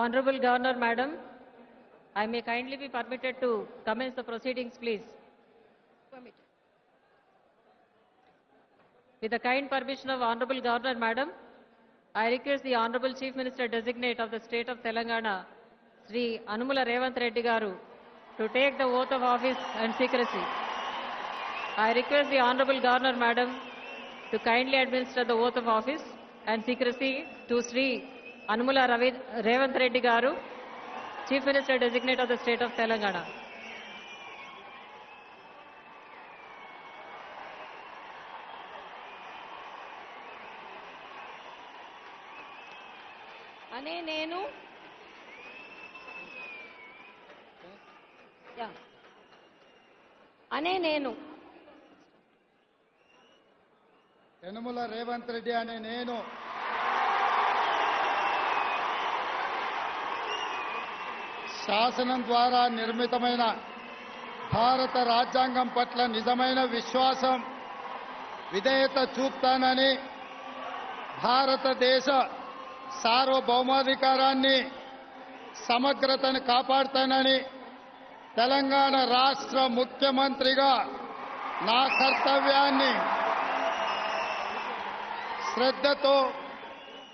Honorable Governor, Madam, I may kindly be permitted to commence the proceedings, please. With the kind permission of Honorable Governor, Madam, I request the Honorable Chief Minister Designate of the State of Telangana, Sri Anumula Revanth Reddy Garu, to take the oath of office and secrecy. I request the Honorable Governor, Madam, to kindly administer the oath of office and secrecy to Sri Anumula Ravi Revanth Reddy garu chief minister designate of the state of Telangana. అనే నేను అనే నేను యనముల రేవంత్ రెడ్డి అనే నేను శాసనం ద్వారా నిర్మితమైన భారత రాజ్యాంగం పట్ల నిజమైన విశ్వాసం విధేయత చూపుతానని భారతదేశ సార్వభౌమాధికారాన్ని సమగ్రతను కాపాడుతానని తెలంగాణ రాష్ట్ర ముఖ్యమంత్రిగా నా కర్తవ్యాన్ని శ్రద్ధతో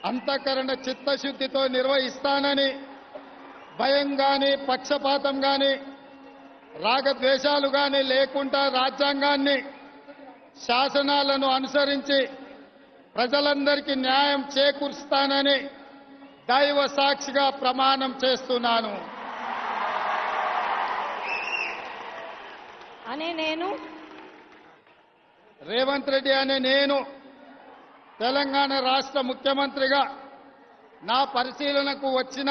అంతఃకరణ చిత్తశుద్ధితో నిర్వహిస్తానని భయం గాని పక్షపాతం గాని రాగద్వేషాలు గాని లేకుండా రాజ్యాంగాన్ని శాసనాలను అనుసరించి ప్రజలందరికీ న్యాయం చేకూరుస్తానని దైవ సాక్షిగా ప్రమాణం చేస్తున్నాను. అనే నేను? రేవంత్ రెడ్డి అనే నేను తెలంగాణ రాష్ట్ర ముఖ్యమంత్రిగా నా పరిశీలనకు వచ్చిన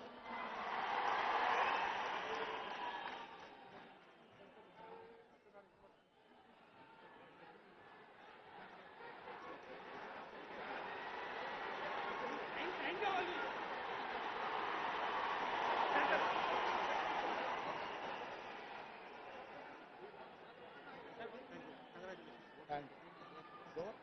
Vâng. Tốt.